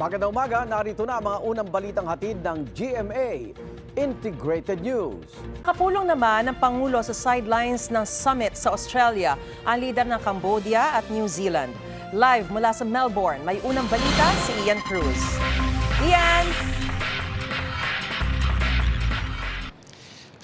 Magandang umaga, narito na mga unang balitang hatid ng GMA Integrated News. Kapulong naman ng Pangulo sa sidelines ng summit sa Australia ang lider ng Cambodia at New Zealand. Live mula sa Melbourne, may unang balita si Ian Cruz. Ian!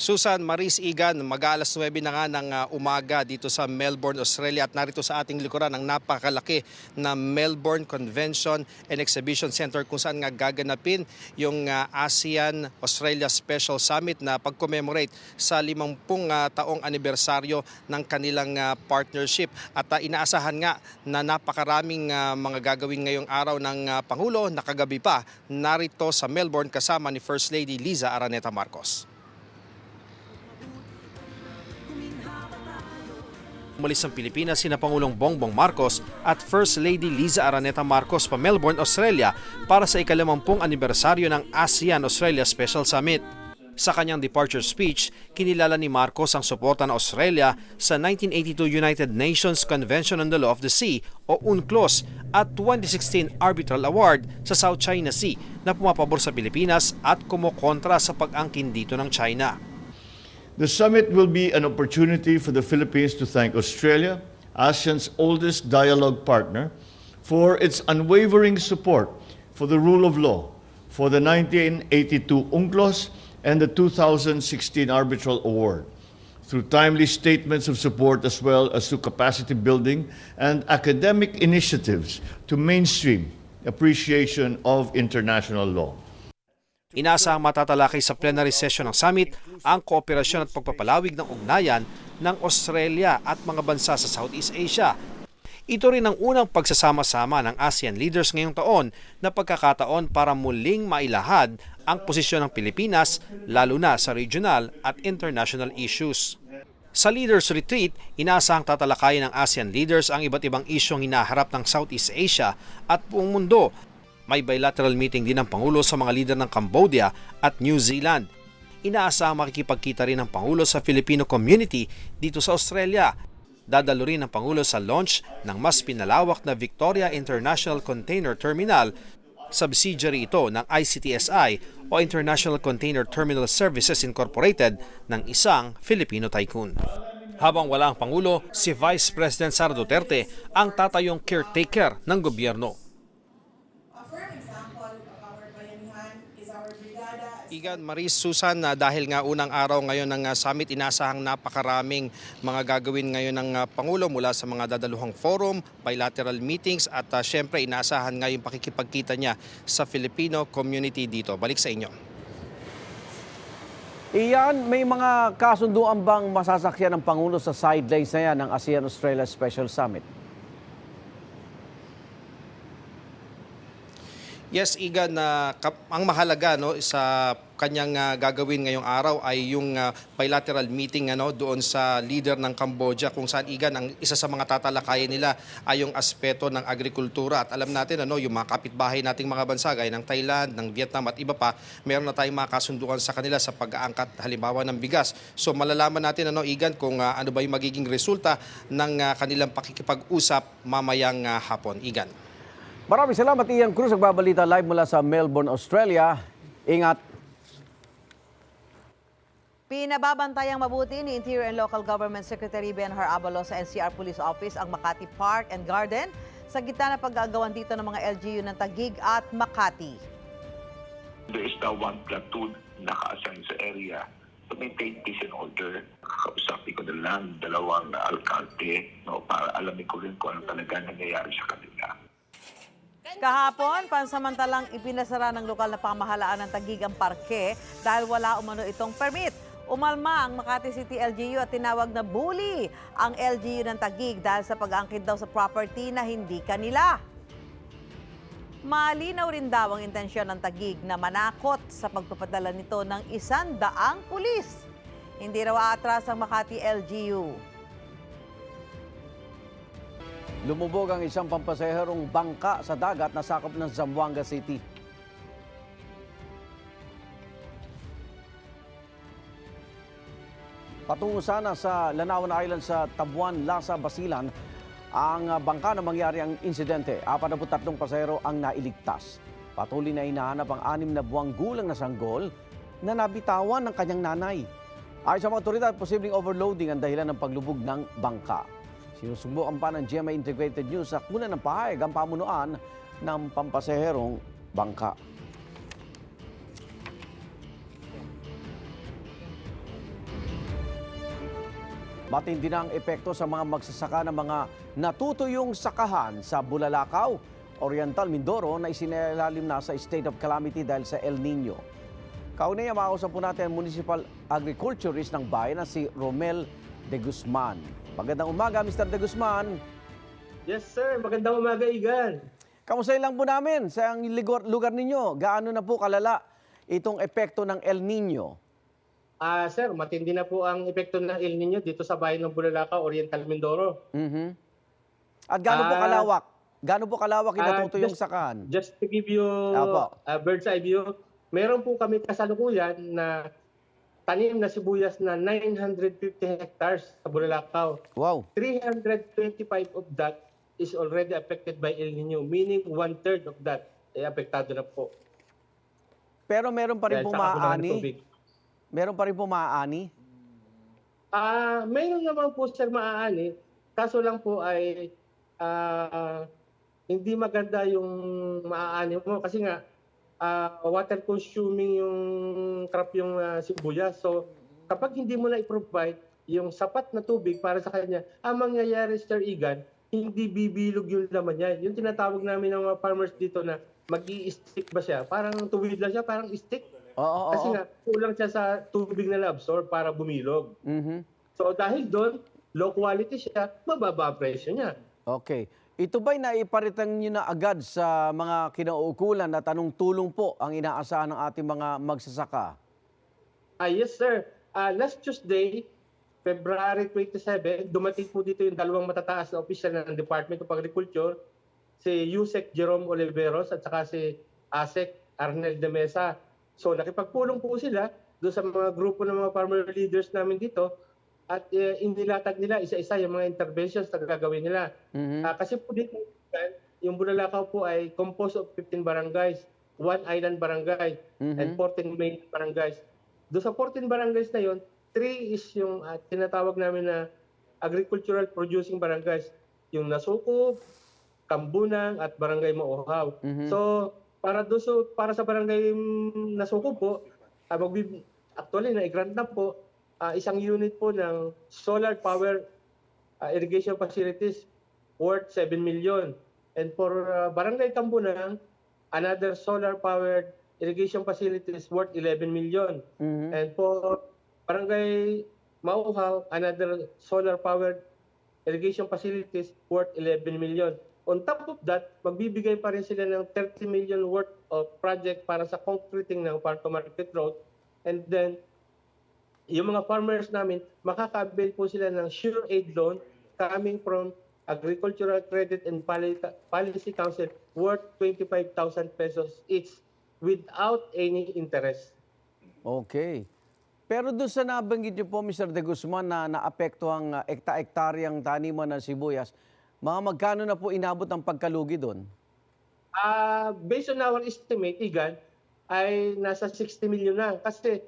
Susan Maris Igan, mag-aalas 9 na nga ng uh, umaga dito sa Melbourne, Australia at narito sa ating likuran ang napakalaki na Melbourne Convention and Exhibition Center kung saan nga gaganapin yung uh, ASEAN-Australia Special Summit na pag-commemorate sa 50 uh, taong anibersaryo ng kanilang partnership at inaasahan nga na napakaraming mga gagawin ngayong araw ng Pangulo na kagabi pa narito sa Melbourne kasama ni First Lady Liza Araneta Marcos. Umalis ng Pilipinas sina Pangulong Bongbong Marcos at First Lady Liza Araneta Marcos pa Melbourne, Australia para sa ikalimampung anibersaryo ng ASEAN-Australia Special Summit. Sa kanyang departure speech, kinilala ni Marcos ang suporta ng Australia sa 1982 United Nations Convention on the Law of the Sea o UNCLOS at 2016 Arbitral Award sa South China Sea na pumapabor sa Pilipinas at kumukontra sa pag-angkin dito ng China. The summit will be an opportunity for the Philippines to thank Australia, ASEAN's oldest dialogue partner, for its unwavering support for the rule of law, for the 1982 UNCLOS and the 2016 Arbitral Award, through timely statements of support as well as through capacity building and academic initiatives to mainstream appreciation of international law. Inaasahang matatalakay sa plenary session ng summit ang kooperasyon at pagpapalawig ng ugnayan ng Australia at mga bansa sa Southeast Asia. Ito rin ang unang pagsasama-sama ng ASEAN leaders ngayong taon na pagkakataon para muling mailahad ang posisyon ng Pilipinas lalo na sa regional at international issues. Sa Leaders Retreat, inaasahang tatalakayin ng ASEAN leaders ang iba't ibang isyong hinaharap ng Southeast Asia at buong mundo may bilateral meeting din ng Pangulo sa mga lider ng Cambodia at New Zealand. Inaasahang makikipagkita rin ng Pangulo sa Filipino community dito sa Australia. Dadalo rin ng Pangulo sa launch ng mas pinalawak na Victoria International Container Terminal. Subsidiary ito ng ICTSI o International Container Terminal Services Incorporated ng isang Filipino tycoon. Habang wala ang Pangulo, si Vice President Sara Duterte ang tatayong caretaker ng gobyerno. A firm example of our bayanihan is our brigada Igan, Maris, Susan, na dahil nga unang araw ngayon ng uh, summit, inasahang napakaraming mga gagawin ngayon ng uh, Pangulo mula sa mga dadaluhang forum, bilateral meetings at uh, syempre inaasahan nga pakikipagkita niya sa Filipino community dito. Balik sa inyo. Iyan, may mga kasunduan bang masasakyan ng Pangulo sa sidelines na yan ng ASEAN-Australia Special Summit? Yes, Igan, na ang mahalaga no sa kanyang ah, gagawin ngayong araw ay yung ah, bilateral meeting ano doon sa leader ng Cambodia kung saan Igan ang isa sa mga tatalakayin nila ay yung aspeto ng agrikultura at alam natin ano yung mga kapitbahay nating mga bansa gaya ng Thailand, ng Vietnam at iba pa, meron na tayong mga kasunduan sa kanila sa pag-aangkat halimbawa ng bigas. So malalaman natin ano Igan kung ah, ano ba yung magiging resulta ng ah, kanilang pakikipag-usap mamayang ah, hapon. Igan. Maraming salamat Ian Cruz, nagbabalita live mula sa Melbourne, Australia. Ingat. Pinababantayang mabuti ni Interior and Local Government Secretary Benhar Abalos sa NCR Police Office ang Makati Park and Garden sa gitna ng paggagawan dito ng mga LGU ng Tagig at Makati. There is now one platoon naka-assign sa area to maintain peace and order. Kakausapin ko na lang dalawang alkalde no, para alamin ko rin kung ano talaga nangyayari sa kanila. Kahapon, pansamantalang ipinasara ng lokal na pamahalaan ng Tagig ang parke dahil wala umano itong permit. Umalma ang Makati City LGU at tinawag na bully ang LGU ng Tagig dahil sa pag-angkit daw sa property na hindi kanila. Malinaw rin daw ang intensyon ng Tagig na manakot sa pagpapadala nito ng isan daang pulis. Hindi raw aatras ang Makati LGU. Lumubog ang isang pampasaherong bangka sa dagat na sakop ng Zamboanga City. Patungo sana sa Lanawan Island sa Tabuan, Lasa, Basilan ang bangka na mangyari ang insidente. 43 pasahero ang nailigtas. Patuloy na hinahanap ang anim na buwang gulang na sanggol na nabitawan ng kanyang nanay. Ayon sa mga otoridad, posibleng overloading ang dahilan ng paglubog ng bangka. Sinusubukan pa ng GMA Integrated News sa kunan ng pahayag ang pamunuan ng pampaseherong bangka. Matindi na ang epekto sa mga magsasaka ng mga natutuyong sakahan sa Bulalakaw, Oriental Mindoro na isinalalim na sa state of calamity dahil sa El Nino. Kaunay, makausap po natin ang municipal agriculturist ng bayan na si Romel de Guzman. Magandang umaga, Mr. de Guzman. Yes, sir. Magandang umaga, Igan. Kamusta lang po namin sa ang lugar, ninyo? Gaano na po kalala itong epekto ng El Nino? Ah, sir, matindi na po ang epekto ng El Nino dito sa bayan ng Bulalakaw, Oriental Mindoro. Mhm. At gaano po Ah, kalawak? Gaano po kalawak yung ah, natutuyong just- sakahan? Just to give you Apo. a bird's eye view, meron po kami kasalukuyan na tanim na sibuyas na 950 hectares sa Bulalakaw. Wow. 325 of that is already affected by El Nino, meaning one-third of that ay apektado na po. Pero meron pa rin Dahil tubig. Meron pa rin po maaani? Ah, mayroon naman po sir maaani. Kaso lang po ay ah, hindi maganda yung maaani mo kasi nga ah, water consuming yung crop yung ah, sibuyas. So kapag hindi mo na i-provide yung sapat na tubig para sa kanya, ang mangyayari Sir Igan, hindi bibilog yung laman niya. Yung tinatawag namin ng mga farmers dito na mag stick ba siya? Parang tuwid lang siya, parang stick. Oo, oo, Kasi oo. nga, kulang siya sa tubig na na-absorb para bumilog. Mhm. So dahil doon, low quality siya, mababa ang presyo niya. Okay. Ito ba'y naiparitang nyo na agad sa mga kinauukulan at anong tulong po ang inaasahan ng ating mga magsasaka? Ah, yes sir. Ah, last Tuesday, February 27, dumating po dito yung dalawang matataas na opisyal ng Department of Agriculture, si Yusek Jerome Oliveros at saka si Asek Arnel de Mesa. So nakipagpulong po sila doon sa mga grupo ng mga farmer leaders namin dito at uh, inilatag nila isa-isa yung mga interventions na gagawin nila. Mhm. Ah, kasi po dito, yung Bulalakaw po ay composed of 15 barangays, one island barangay, Mhm. and 14 main barangays. Doon sa 14 barangays na yon, 3 is yung ah, tinatawag namin na agricultural producing barangays. Yung Nasuko, Kambunang, at Barangay Mauhaw. Mhm. So, para doon so, para sa Barangay Nasuko po, ah, magbib- actually, na-grant na po ah, isang unit po ng solar power uh, irrigation facilities worth 7 million. And for uh, Barangay Kambunang, another solar powered irrigation facilities worth 11 million. Mhm. And for Barangay Mauhaw, another solar powered irrigation facilities worth 11 million. On top of that, magbibigay pa rin sila ng 30 million worth of project para sa concreting ng Parto Market Road. And then, yung mga farmers namin, makaka-avail po sila ng sure aid loan coming from Agricultural Credit and Poli- Policy Council worth 25,000 pesos each without any interest. Okay. Pero doon sa nabanggit niyo po, Mr. De Guzman, na naapekto ang uh, ekta-ektaryang taniman ng sibuyas, mga magkano na po inabot ang pagkalugi doon? Ah, based on our estimate, Igan, ay nasa 60 million na. Kasi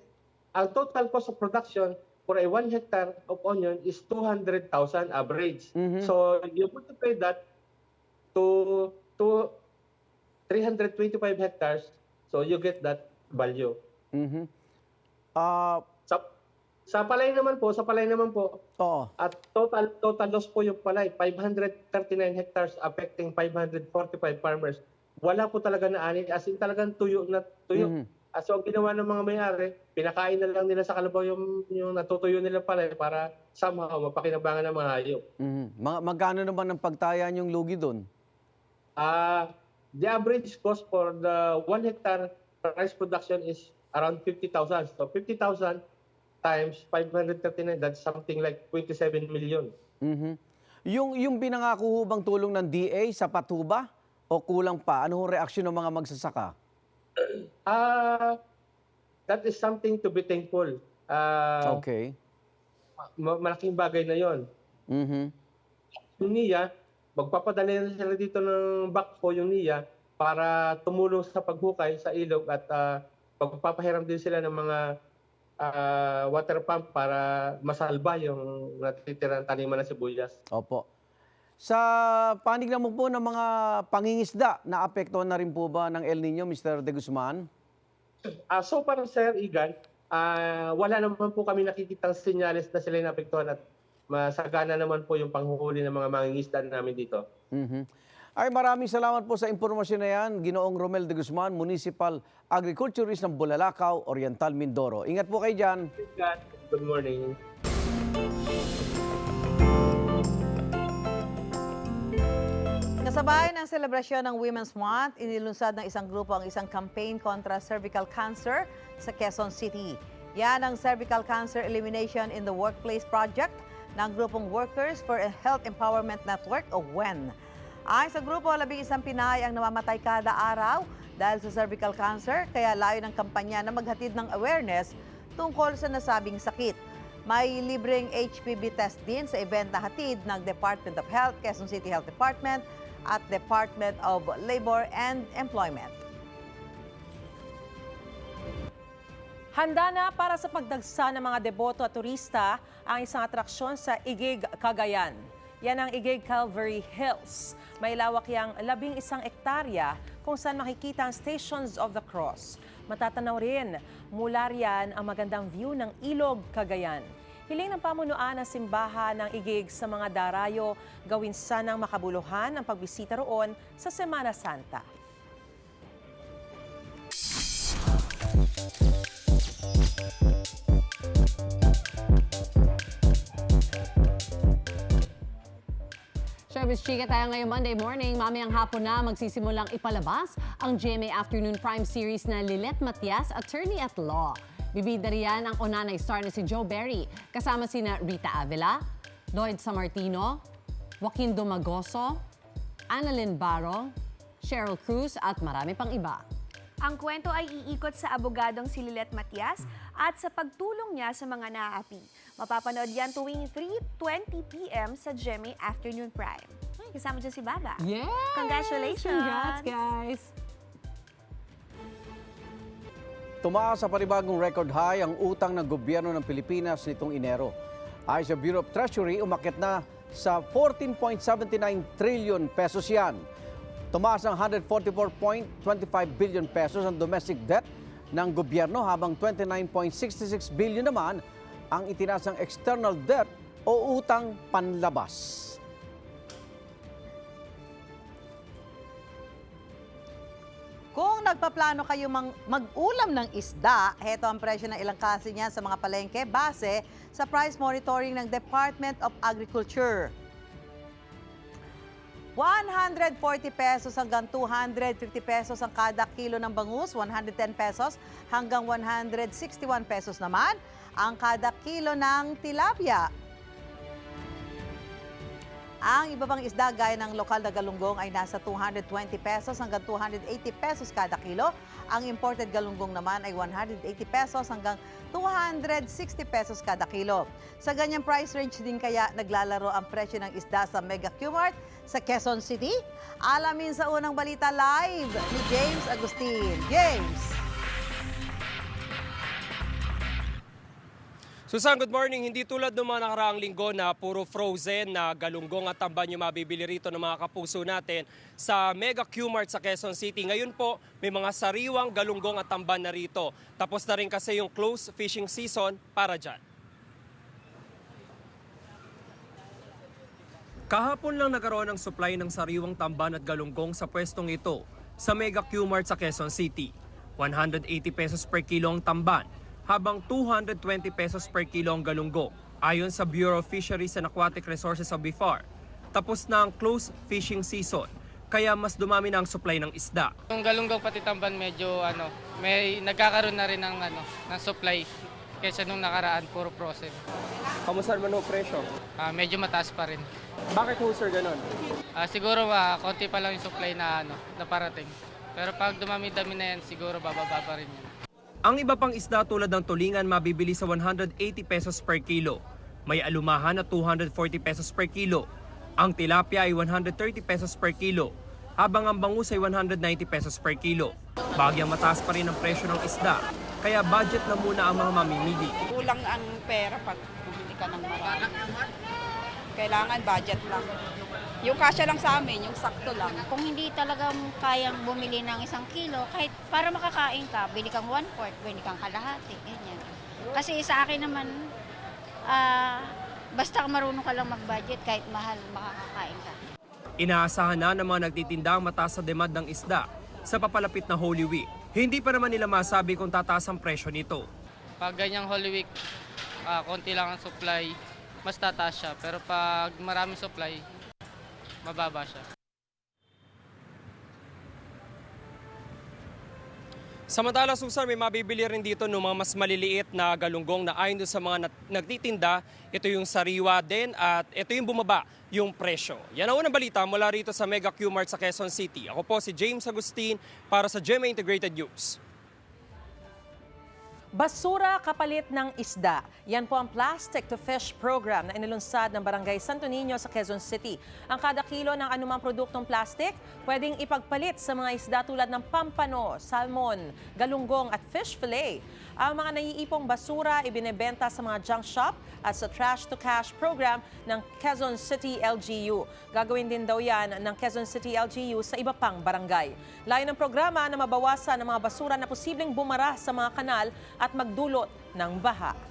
ang total cost of production for a 1 hectare of onion is 200,000 average. Mhm. So you multiply that to to 325 hectares, so you get that value. Mhm. Ah, Sa sa palay naman po, sa palay naman po, oo. at total total loss po yung palay, 539 hectares affecting 545 farmers. Wala po talaga na ani, as in talagang tuyo na tuyo. Mhm. Ah, so ang ginawa ng mga may-ari, pinakain na lang nila sa kalabaw yung, yung natutuyo nila palay para somehow mapakinabangan ng mga hayop. Mhm. Mga, magkano naman ang pagtayan yung lugi doon? Ah, the average cost for the 1 hectare rice production is around 50,000. So 50,000 times 539, that's something like 27 million. Mhm. Yung, yung pinangako ho bang tulong ng DA, sapat ho ba? O kulang pa? Ano ho reaksyon ng mga magsasaka? Ah, that is something to be thankful. Ah, Okay. ma- malaking bagay na 'yon. Mhm. Yung NIA, magpapadala na sila dito ng backhoe yung NIA para tumulong sa paghukay sa ilog at uh, pagpapahiram din sila ng mga ah, water pump para masalba yung natitirang taniman ng sibuyas. Opo. Sa panig naman po ng mga pangingisda, naapektuhan na rin po ba ng El Nino, Mr. De Guzman? Ah, so para Sir Igan, ah, wala naman po kami nakikitang senyales na sila naapektuhan at masagana naman po yung panghuhuli ng mga mangingisda namin dito. Mhm. Ay maraming salamat po sa impormasyon na yan, Ginoong Romel de Guzman, Municipal Agriculturist ng Bulalakaw, Oriental, Mindoro. Ingat po kayo dyan. Good morning. Kasabay ng selebrasyon ng Women's Month, inilunsad ng isang grupo ang isang campaign kontra cervical cancer sa Quezon City. Yan ang Cervical Cancer Elimination in the Workplace Project ng grupong Workers for a Health Empowerment Network o WEN. Ayon sa grupo, labing isang Pinay ang namamatay kada araw dahil sa cervical cancer, kaya layo ng kampanya na maghatid ng awareness tungkol sa nasabing sakit. May libreng HPV test din sa event na hatid ng Department of Health, Quezon City Health Department at Department of Labor and Employment. Handa na para sa pagdagsa ng mga deboto at turista ang isang atraksyon sa Igig, Cagayan. Yan ang Igig Calvary Hills. May lawak yang labing isang ektarya kung saan makikita ang Stations of the Cross. Matatanaw rin mula riyan ang magandang view ng Ilog, Cagayan. Hiling ng pamunuan ng simbahan ng Igig sa mga darayo gawin sanang makabuluhan ang pagbisita roon sa Semana Santa. Showbiz Chika tayo ngayong Monday morning. Mamayang hapon na magsisimulang ipalabas ang GMA Afternoon Prime Series na Lilet Matias, Attorney at Law. Bibida riyan ang onanay star na si Joe Berry, kasama sina Rita Avila, Lloyd Samartino, Joaquin Domagoso, Annalyn Barro, Cheryl Cruz at marami pang iba. Ang kwento ay iikot sa abogadong si Lilet Matias at sa pagtulong niya sa mga naaapi. Mapapanood yan tuwing 3.20pm sa GMA Afternoon Prime. Ay, kasama dyan si Baba. Yes! Congratulations! Congrats, guys! Tumaas sa panibagong record high ang utang ng gobyerno ng Pilipinas nitong Enero. Ayon sa Bureau of Treasury, umakit na sa 14.79 trillion pesos yan. Tumaas ng 144.25 billion pesos ang domestic debt ng gobyerno habang 29.66 billion naman ang itinasang external debt o utang panlabas. Kung nagpaplano kayo mag-ulam ng isda, heto ang presyo ng ilang klase niyan sa mga palengke base sa price monitoring ng Department of Agriculture. 140 pesos hanggang 250 pesos ang kada kilo ng bangus, 110 pesos hanggang 161 pesos naman ang kada kilo ng tilapia. Ang iba pang isda gaya ng lokal na galunggong ay nasa 220 pesos hanggang 280 pesos kada kilo. Ang imported galunggong naman ay 180 pesos hanggang 260 pesos kada kilo. Sa ganyang price range din kaya naglalaro ang presyo ng isda sa Mega Qmart sa Quezon City. Alamin sa unang balita live ni James Agustin. James! Susan, good morning. Hindi tulad ng mga nakaraang linggo na puro frozen na galunggong at tamban yung mabibili rito ng mga kapuso natin sa Mega Qmart sa Quezon City. Ngayon po, may mga sariwang galunggong at tamban na rito. Tapos na rin kasi yung close fishing season para dyan. Kahapon lang nagkaroon ng supply ng sariwang tamban at galunggong sa pwestong ito sa Mega Qmart sa Quezon City. 180 pesos per kilo ang tamban, habang 220 pesos per kilo ang galunggong. Ayon sa Bureau of Fisheries and Aquatic Resources of BIFAR, tapos na ang close fishing season, kaya mas dumami na ang supply ng isda. Yung galunggong pati tamban medyo ano, may nagkakaroon na rin ng ano, ng supply kaysa nung nakaraan puro frozen. Kamusta naman ho presyo? Ah, medyo mataas pa rin. Bakit ho sir ganun? Ah, siguro ah, konti pa lang yung supply na ano, na parating. Pero pag dumami-dami na yan, siguro bababa pa rin yan. Ang iba pang isda tulad ng tulingan mabibili sa 180 pesos per kilo. May alumahan na 240 pesos per kilo. Ang tilapia ay 130 pesos per kilo. habang ang bangus ay 190 pesos per kilo. Bagyang mataas pa rin ang presyo ng isda, kaya budget na muna ang mga mamimili. Kulang ang pera pag bumili ka ng marami. Kailangan budget lang. Yung kasya lang sa amin, yung sakto lang. Kung hindi talaga kayang bumili ng isang kilo, kahit para makakain ka, bili kang one fourth, bili kang kalahati, ganyan. Kasi sa akin naman, ah, basta marunong ka lang mag-budget, kahit mahal, makakakain ka. Inaasahan na ng mga nagtitinda ang mataas sa demand ng isda sa papalapit na Holy Week. Hindi pa naman nila masabi kung tataas ang presyo nito. Pag ganyang Holy Week, ah, konti lang ang supply, mas tataas siya. Pero pag marami supply, mababa siya. Samantala, Susan, may mabibili rin dito ng mga mas maliliit na galunggong na ayon sa mga nagtitinda. Ito yung sariwa din at ito yung bumaba yung presyo. Yan ang unang balita mula rito sa Mega Q-Mart sa Quezon City. Ako po si James Agustin para sa GMA Integrated News. Basura kapalit ng isda. Yan po ang Plastic to Fish program na inilunsad ng Barangay Santo Niño sa Quezon City. Ang kada kilo ng anumang produktong plastic pwedeng ipagpalit sa mga isda tulad ng pampano, salmon, galunggong at fish fillet. Ang mga naiipong basura ibinebenta sa mga junk shop at sa Trash to Cash program ng Quezon City LGU. Gagawin din daw yan ng Quezon City LGU sa iba pang barangay. Layo ng programa na mabawasan ang mga basura na posibleng bumara sa mga kanal at magdulot ng baha.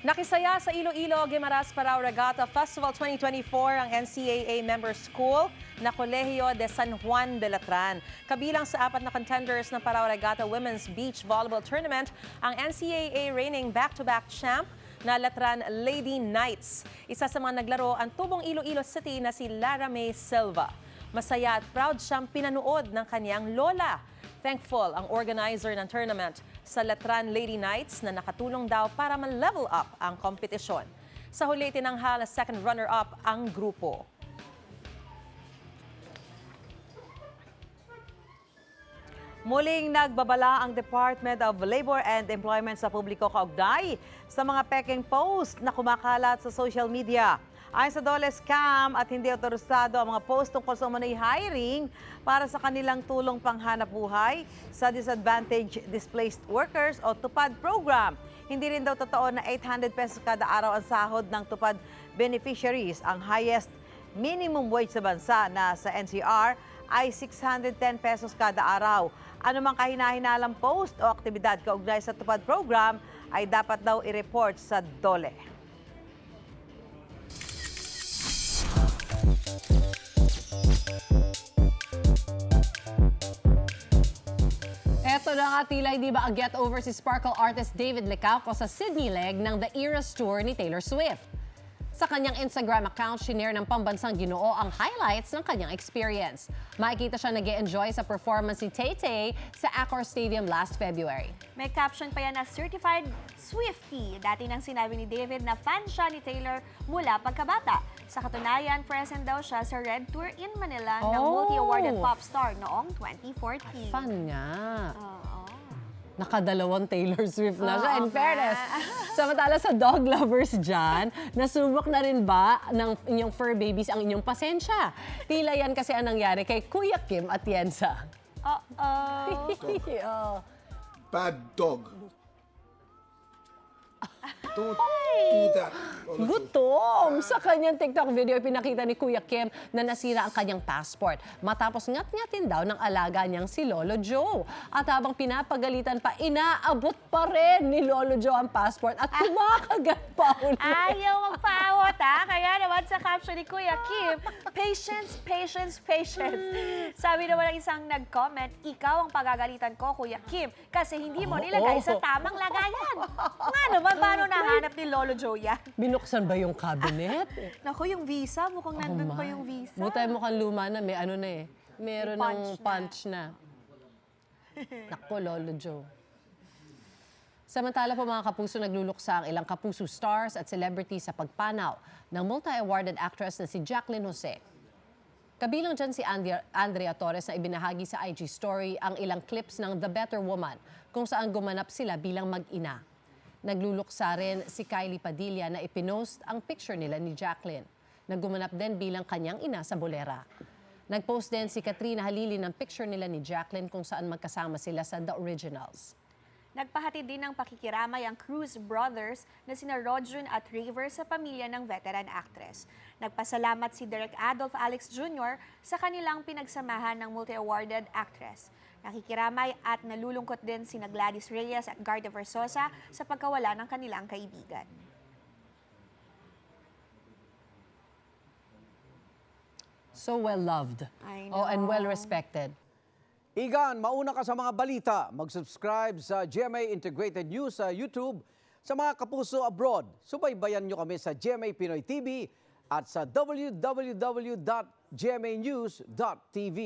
Nakisaya sa Iloilo Guimaras Parao Regatta Festival 2024 ang NCAA member school na Colegio de San Juan Belatran. Kabilang sa apat na contenders ng Parao Regatta Women's Beach Volleyball Tournament, ang NCAA reigning back-to-back champ na Latran Lady Knights. Isa sa mga naglaro ang tubong Iloilo City na si Lara May Silva. Masaya at proud siyang pinanood ng kanyang lola. Thankful ang organizer ng tournament sa Latran Lady Knights na nakatulong daw para ma-level up ang kompetisyon. Sa huli, tinanghal na second runner-up ang grupo. Muling nagbabala ang Department of Labor and Employment sa publiko kaugnay sa mga peking post na kumakalat sa social media. Ayon sa Dole Scam at hindi otorisado ang mga post tungkol sa umano'y hiring para sa kanilang tulong panghanap buhay sa Disadvantaged Displaced Workers o TUPAD program. Hindi rin daw totoo na 800 pesos kada araw ang sahod ng TUPAD beneficiaries. Ang highest minimum wage sa bansa na sa NCR ay 610 pesos kada araw. Ano mang kahinahinalang post o aktibidad kaugnay sa tupad program ay dapat daw i-report sa DOLE. Nga tila hindi ba a get over si Sparkle artist David Lecauco sa Sydney leg ng The Eras Tour ni Taylor Swift. Sa kanyang Instagram account, shinare ng pambansang ginoo ang highlights ng kanyang experience. Makikita siya nag enjoy sa performance ni Tay-Tay sa Accor Stadium last February. May caption pa yan na Certified Swiftie. Dati nang sinabi ni David na fan siya ni Taylor mula pagkabata. Sa katunayan, present daw siya sa Red Tour in Manila ng Oh! multi-awarded pop star noong 2014. Fun nga. Oo. Nakadalawang Taylor Swift na siya, Oo in nga. fairness. Samantala sa dog lovers dyan, nasubok na rin ba ng inyong fur babies ang inyong pasensya? Tila yan kasi ang nangyari kay Kuya Kim at Yensa. Uh-oh. oh. bad dog. Don't do that. Gutom! Sa kanyang TikTok video, pinakita ni Kuya Kim na nasira ang kanyang passport matapos ngat-ngatin daw ng alaga niyang si Lolo Joe. At habang pinapagalitan pa, inaabot pa rin ni Lolo Joe ang passport at kumakagat pa ulit. Ayaw magpaawat ha. Kaya naman sa caption ni Kuya Kim, patience, patience, patience. Sabi naman ng isang nag-comment, ikaw ang pagagalitan ko, Kuya Kim, kasi hindi mo nilagay sa tamang lagayan. Nga naman, paano nahanap ni Lolo Joe yan? Binuksan ba yung cabinet? Naku, yung visa, mukhang nandun Oh pa my. yung visa. Buti mukhang luma na, may ano na eh. Meron May ng punch punch na. Naku, Lolo Joe. Samantala po mga kapuso, nagluluksa ang ilang kapuso stars at celebrities sa pagpanaw ng multi-awarded actress na si Jacqueline Jose. Kabilang dyan si Andrea, Andrea Torres na ibinahagi sa IG story ang ilang clips ng The Better Woman kung saan gumanap sila bilang mag-ina. Nagluluksa rin si Kylie Padilla na ipinost ang picture nila ni Jacqueline na gumanap din bilang kanyang ina sa bolera. Nagpost din si Katrina Halili ng picture nila ni Jacqueline kung saan magkasama sila sa The Originals. Nagpahatid din ng pakikiramay ang Cruz brothers na sina Rodjun at River sa pamilya ng veteran actress. Nagpasalamat si Direk Adolf Alex Jr. sa kanilang pinagsamahan ng multi-awarded actress. Nakikiramay at nalulungkot din sina Gladys Reyes at Garda Versosa sa pagkawala ng kanilang kaibigan. So well loved. I Oh, and well know. respected. Igan, mauna ka sa mga balita. Mag-subscribe sa GMA Integrated News sa YouTube. Sa mga kapuso abroad, subaybayan nyo kami sa GMA Pinoy TV at sa www.gmanews.tv.